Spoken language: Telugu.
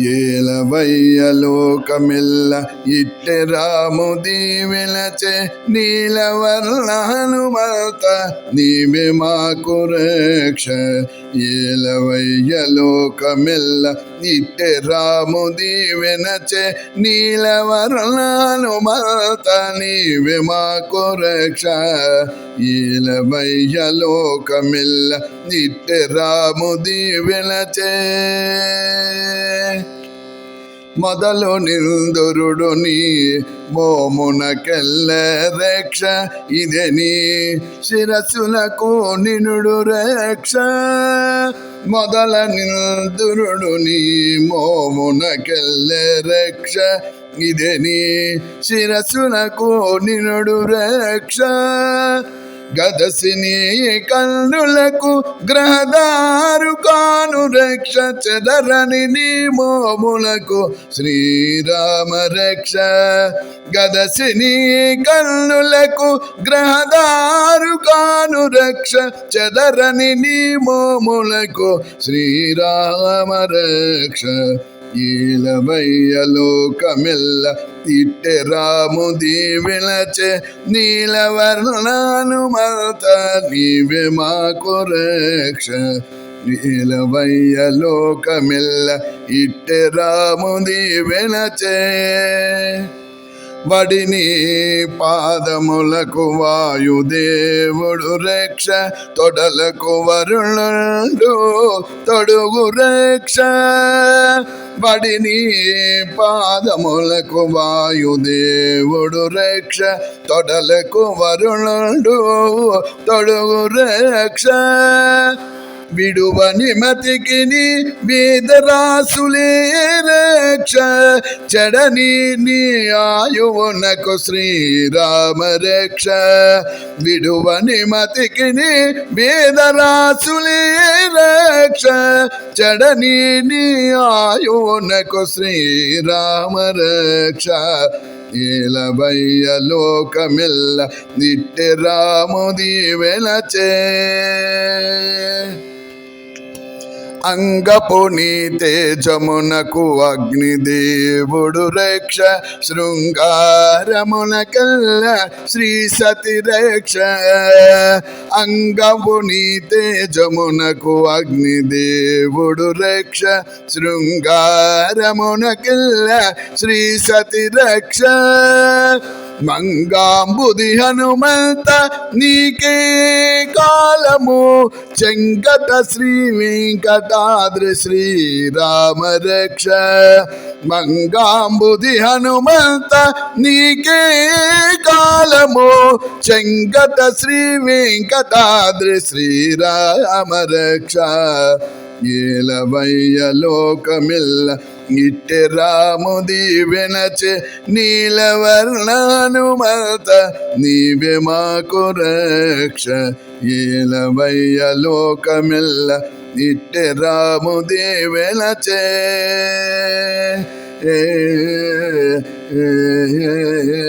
ఏలవయ్యలోకమెల్ల ఇట్టె రాము దీవెలచే నీలవర్ణ హనుమత. నీవే మాకు రక్ష. ఏలవయ్యలోకమెల్ల లోకమెల్ల రాము దీవెనచే నీలవర్ణ మరత నీవే మాకు రక్ష ఏలవయ్య లోకమిల్ల ఇట్టె రాము దీవెనచే మొదలు నిందురుడు నీ మోమునకెల్ల రక్ష ఇదే నీ శిరస్సులకు నినుడు రక్ష. మొదల నిందురుడు నీ మోమునకెల్ల రక్ష ఇదే నీ శిరస్సులకు నినుడు రక్ష. గదసిని కన్నులకు గ్రహదారు కాను రక్ష చెదరని నీ మోములకు. శ్రీరామ రక్ష గదసిని కన్నులకు గ్రహదారు కాను రక్ష చెదరని నీ మోములకు. శ్రీరామ రక్ష ఈలమయ్యలోకమెల్ల లోకమెల్ల రాము దీవెనచే నీలవర్ణాను మాత నీవే మాకు రక్ష. నీలవయ్య లోకమెల్ల ఇట్టె రాము దీవెనచే వడిని పాదములకు వాయుదేవుడు రక్ష తొడలకు వరుణుడు తొడుగు రక్ష. వడిని పాదములకు వాయుదేవుడు రక్ష తొడలకు వరుణుడు తొడుగు రక్ష. విడువని మతికిని వేదరాసులే రక్ష. చెడని నీ ఆయువునకు శ్రీరామ రక్ష. విడువని మతికిని వేదరాసులే రక్ష. చెడని నీ ఆయువునకు శ్రీరామ రక్ష. ఏలవయ్య లోకమెల్ల నిట్టె రాము దీవెనచే అంగపు నీ తేజమునకు అగ్నిదేవుడు రక్ష శృంగారమునకల్ల శ్రీ సతి రక్ష. అంగపు నీ తేజమునకు అగ్నిదేవుడు రక్ష శృంగారమునకల్ల శ్రీ సతి రక్ష. మంగాంబుది హనుమంత నీకే కాలము. చెంకట శ్రీ వెంకటాద్రి శ్రీరామ రక్ష. మంగాంబుది హనుమంత నీకే కాలము. చెంకట శ్రీ వెంకటాద్రి శ్రీరామ రక్ష. ఏలవయ్య లోకమిల్ల ఇట్టె రాము దీవెనచే నీలవర్ణాను మాత నీవే మాకు రక్ష. ఏలవయ్య లోకమిల్ల ఇట్టె రాము దీవెనచే. ఏ ఏ